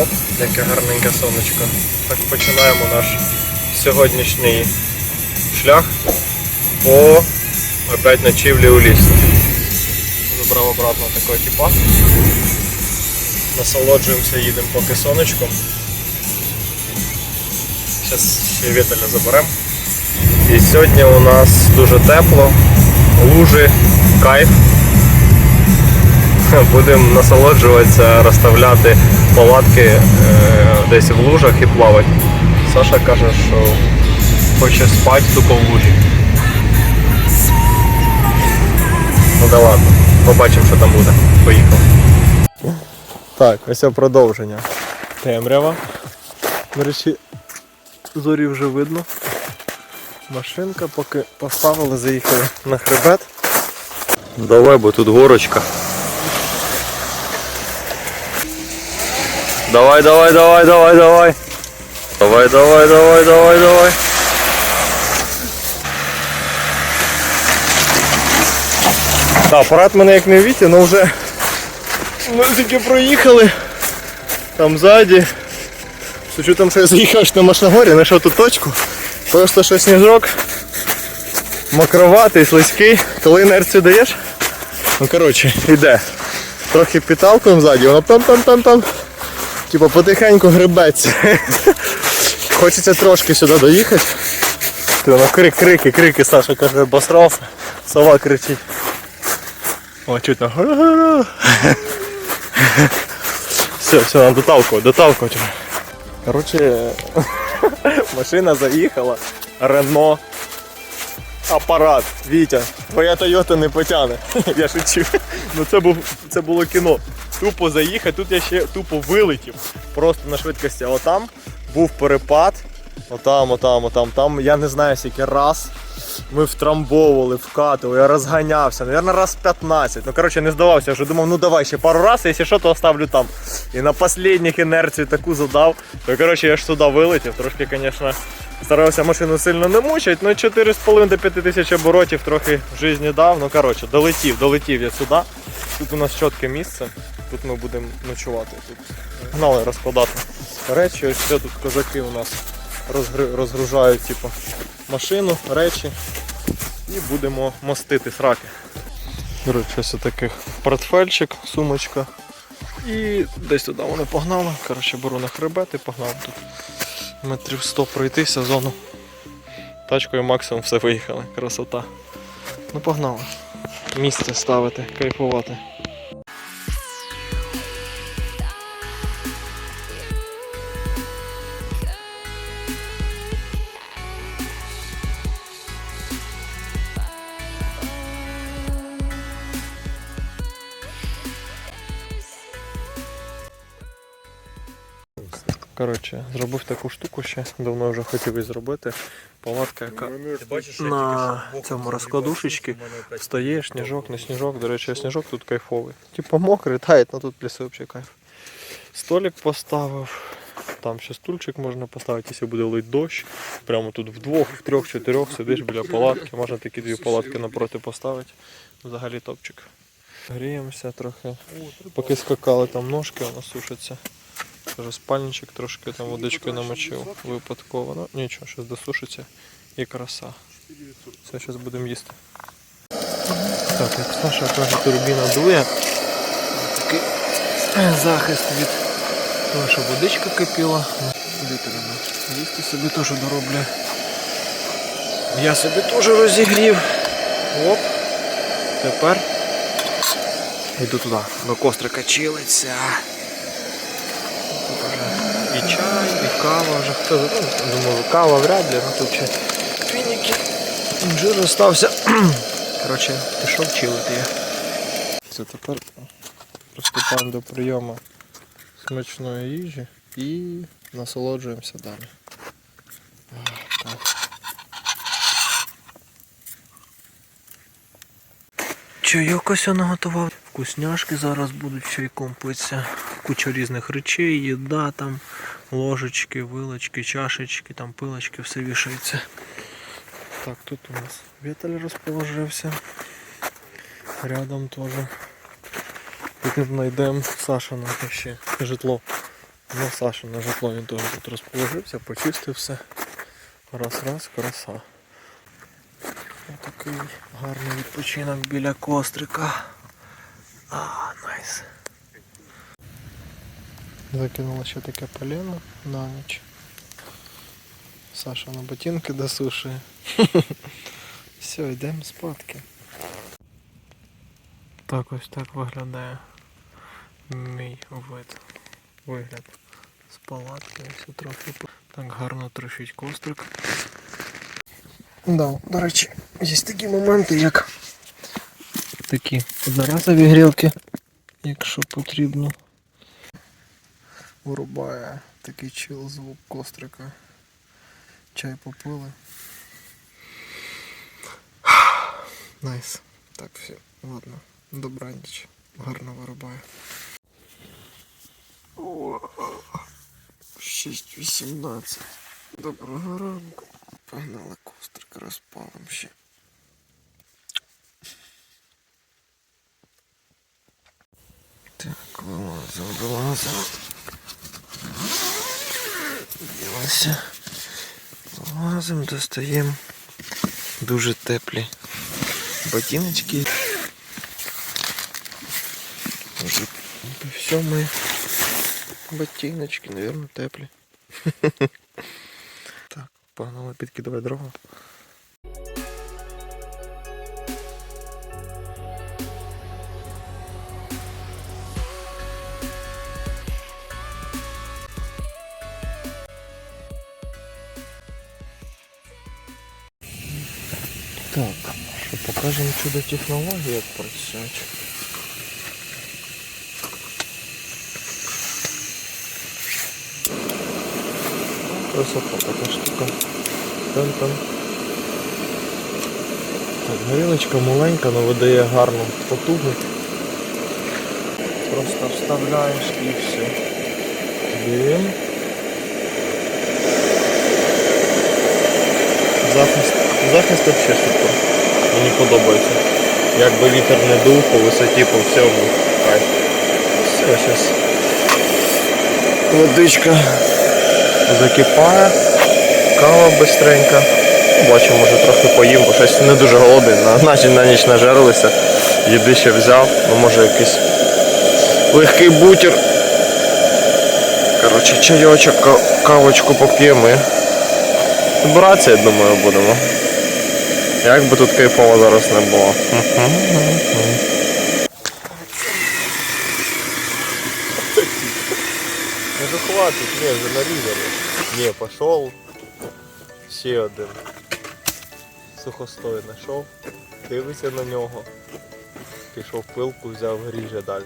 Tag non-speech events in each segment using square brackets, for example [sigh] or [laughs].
Оп, яке гарненьке сонечко. Так починаємо наш сьогоднішній шлях по опять ночівлі у лісі. Забрав обратно такого типа. Насолоджуємося, їдемо поки сонечком. Зараз ще вітеля заберемо. І сьогодні у нас дуже тепло, лужи, кайф. Будемо насолоджуватися, розставляти палатки е, десь в лужах і плавати. Саша каже, що хоче спати тупо в лужі. Ну да ладно, побачимо, що там буде. Поїхав. Так, ось продовження. Темрява. До речі, зорі вже видно. Машинка, поки поставили, заїхали на хребет. Давай, бо тут горочка. Давай, давай, давай, давай, давай. Давай, давай, давай, давай, давай. Так, апарат мене як не віті, але вже ми тільки проїхали. Там ззаді. З учетом, що я заїхав на Машнагорі, знайшов ту точку. Просто що сніжок мокроватий, слизький. Коли інерцію даєш, ну коротше, йде. Трохи підталкуємо ззаді, воно там-там-там-там. Типа потихеньку гребеться. Хочеться трошки сюди доїхати. Ти воно крик, крики, крики, Саша каже, обосрався. Сова кричить. О, чуть там. Все, все, нам доталкувати, доталкувати. Короче, [laughs] машина заїхала. Рено. Апарат. Вітя, твоя Тойота не потягне. [laughs] Я шучу. Ну це був це було кіно. Тупо заїхати, тут я ще тупо вилетів. Просто на швидкості. А отам був перепад. Отам, отам, отам, там. Я не знаю скільки раз. Ми втрамбовували, вкатували, я розганявся, Наверно, раз 15. Ну коротше не здавався, вже думав, ну давай ще пару разів, якщо що, то оставлю там. І на останніх інерцію таку задав. То коротше я ж сюди вилетів. Трошки, звісно, старався машину сильно не мучити, ну 4,5 до 5 тисяч оборотів трохи в житті дав. Ну коротше, долетів, долетів я сюди. Тут у нас чітке місце, тут ми будемо ночувати. Тут гнали розкладати речі, ось все тут козаки у нас розгружають типу, машину, речі і будемо мостити сраки. Коротше, ось таких портфельчик, сумочка. І десь туди вони погнали. Коротше, беру на хребет і погнав тут. Метрів 100 пройтися зону. Тачкою максимум все виїхали. Красота. Ну погнали. Місце ставити, кайфувати. Коротше, зробив таку штуку ще, давно вже хотів її зробити. Палатка, яка на цьому розкладушечці встає, сніжок, не сніжок. До речі, сніжок тут кайфовий. Типа мокрий, тает, але тут плюси взагалі кайф. Столик поставив. Там ще стульчик можна поставити, якщо буде лить дощ. Прямо тут вдвох, в трьох, чотирьох сидиш біля палатки. Можна такі дві палатки напроти поставити. Взагалі топчик. Гріємося трохи. Поки скакали, там ножки у нас сушаться. Кажу, спальничок трошки там водичкою намочив випадково. Ну нічого, щось досушиться і краса. Все, зараз будемо їсти. Так, як Саша каже, турбіна дує. Такий захист від того, що водичка кипіла. Вітряно. Їсти собі теж дороблю. Я собі теж розігрів. Оп. Тепер йду туди, до кострика чилиться. Чай, і кава вже хто ну, думаю, кава вряд ли, ну тут ще фініки. Інжир остався. [clears throat] Коротше, пішов чилити я. Все, тепер приступаємо до прийому смачної їжі і насолоджуємося далі. Чайок ось наготував. Вкусняшки зараз будуть чайком питися. Куча різних речей, їда там, ложечки, вилочки, чашечки, там пилочки, все вішається. Так, тут у нас вітель розположився. Рядом теж. Тут знайдемо Сашине ще житло. Ну, Саша на житло він теж тут розположився, почистив все. Раз, раз, краса. Отакий гарний відпочинок біля кострика. А, найс. Закинула ще таке полено на ніч. Саша на ботинки досушує. [laughs] Все, йдемо спадки. Так ось так виглядає мій вид. Вигляд з палатки, все трохи так гарно трощить кострик. Да, до речі, є такі моменти, як такі одноразові грілки, якщо потрібно. Вирубає такий чил звук кострика. Чай попили. Найс. Так, все, ладно. Добраніч. Гарно вирубає. 6.18. Доброго ранку. Погнали кострик розпалим ще. Так, вилазимо, вилазимо. Ділися. Лазимо, достаємо дуже теплі ботиночки. Все ми ботиночки, мабуть, теплі. [laughs] Так, погнали підкидувати дрова. Так, що покажемо чудо технології, як працюють. Красота така штука. Там-там. Так, горілочка маленька, але видає гарну потугу. Просто вставляєш і все. Бім. Захист. Захист взагалі супер. Мені подобається. Якби вітер не дув по висоті, по всьому. Кайф. Все, зараз. Водичка закипає, кава бистренька. Бачу, може трохи поїм, бо щось не дуже голодний, на, наче на ніч нажарилися. Їди ще взяв, ну може якийсь легкий бутір. Коротше, чайочок, кавочку поп'ємо збиратися, я думаю, будемо. Як би тут кайфово зараз не було. Ну хватит, не, вже нарізали. Не, пошел. Ще один. Сухостой знайшов. Дивиться на нього. Пішов пилку, взяв гріже далі.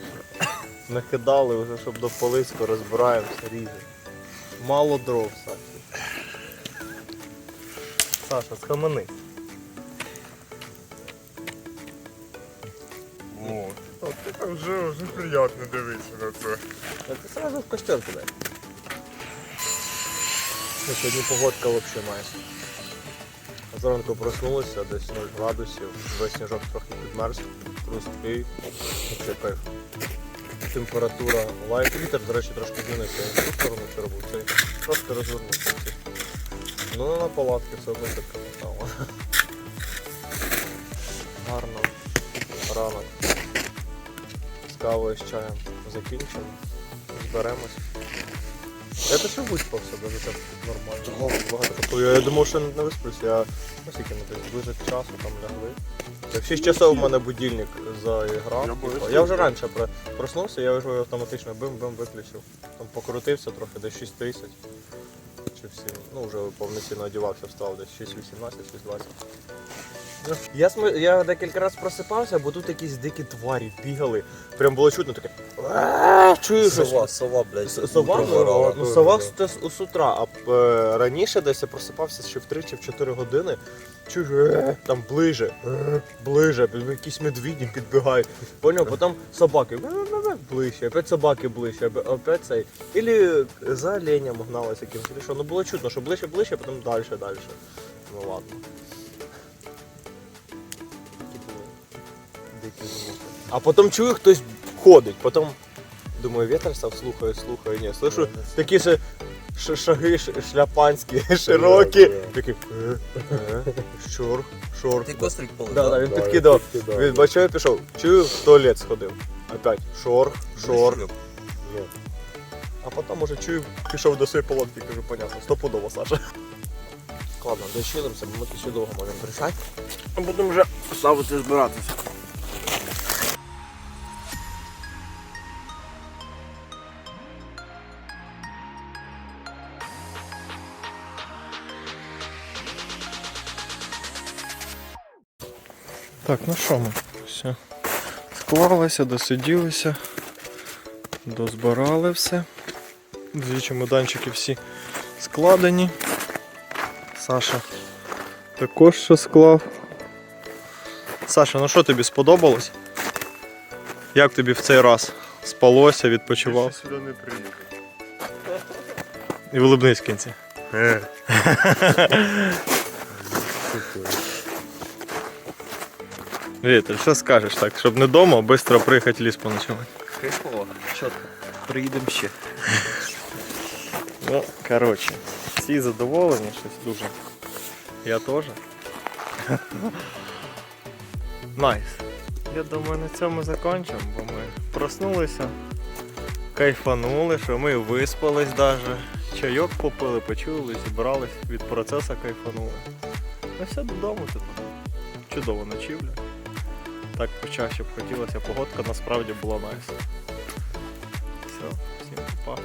Накидали вже, щоб до полиску розбираємося, ріже. Мало дров, Саша. Саша, схамани. Вже приємно дивитися на це. А ти сразу в костер кидай. Ну, сьогодні погодка взагалі майже. Зранку проснулися, десь 0 градусів, весь сніжок трохи підмерз, хрусткий, взагалі кайф. Температура лайт, вітер, до речі, трошки змінився. Я в ту сторону вчора був, цей трошки розвернувся. Ну на палатки все одно так стало. Гарно. Ранок. Кавою з чаєм закінчимо. Зберемось. Я теж виспав себе, вже так нормально. Голову багато капую. Я думав, що не висплюся. Я ну, скільки ми десь ближе к часу там лягли. Так, в 6 часов у мене будильник заіграв. Я типу. боюсь, Я вже раніше про- проснувся, я вже автоматично бим-бим виключив. Там покрутився трохи, десь 6.30. Чи всі, ну вже повноцінно одягався, встав десь 6.18, 6.20. Я, см... я декілька разів просипався, бо тут якісь дикі тварі бігали. Прям було чутно таке. «Ааа!» Сова, сова, блядь. Сова, прогорала ну, сова з, з утра, а е, раніше десь я просипався ще в 3 чи в 4 години. Чую, е, там ближе, е, ближе, якісь медведі підбігають. Поняв, потім собаки ближче, опять собаки ближче, опять- опять цей. Ілі за оленям гналися якимось. Чи що. Ну було чутно, що ближче, ближче, потім далі, далі. Ну ладно. А потім чую, хтось ходить, потім Думаю, вітер став, слухаю, слухаю, ні. Слышу, такі ж шаги шляпанські, широкі. Такі. е, е, Шурх, шурх. Ти кострик полив? Да, да, він підкидав. Він бачив, пішов. Чую, в туалет сходив. Опять шорх, шорх. А потім уже чую, пішов до своєї полотки, кажу, понятно, стопудово, Саша. Ладно, дочилимося, бо ми тут ще довго можемо рішати. А будемо вже ставити збиратися. Так, ну що ми? Все. Склалися, досиділися, дозбирали все. Дві чемоданчики всі складені. Саша також що склав. Саша, ну що тобі сподобалось? Як тобі в цей раз спалося, Я відпочивав? ще сюди не приїду. І улыбнись в кінці. [laughs] Вітер, що скажеш так, щоб не вдома, а швидко приїхати ліс поночувати? Кайфово, чітко. Приїдемо ще. Ну, коротше, всі задоволені, щось дуже. Я теж. Найс. Я думаю, на цьому закінчимо, бо ми проснулися, кайфанули, що ми виспались даже. Чайок попили, почули, зібрались, від процесу кайфанули. Ну все додому тепер. Чудово ночівля. Так почаще б хотілося. Погодка насправді була найс. Все, всім па.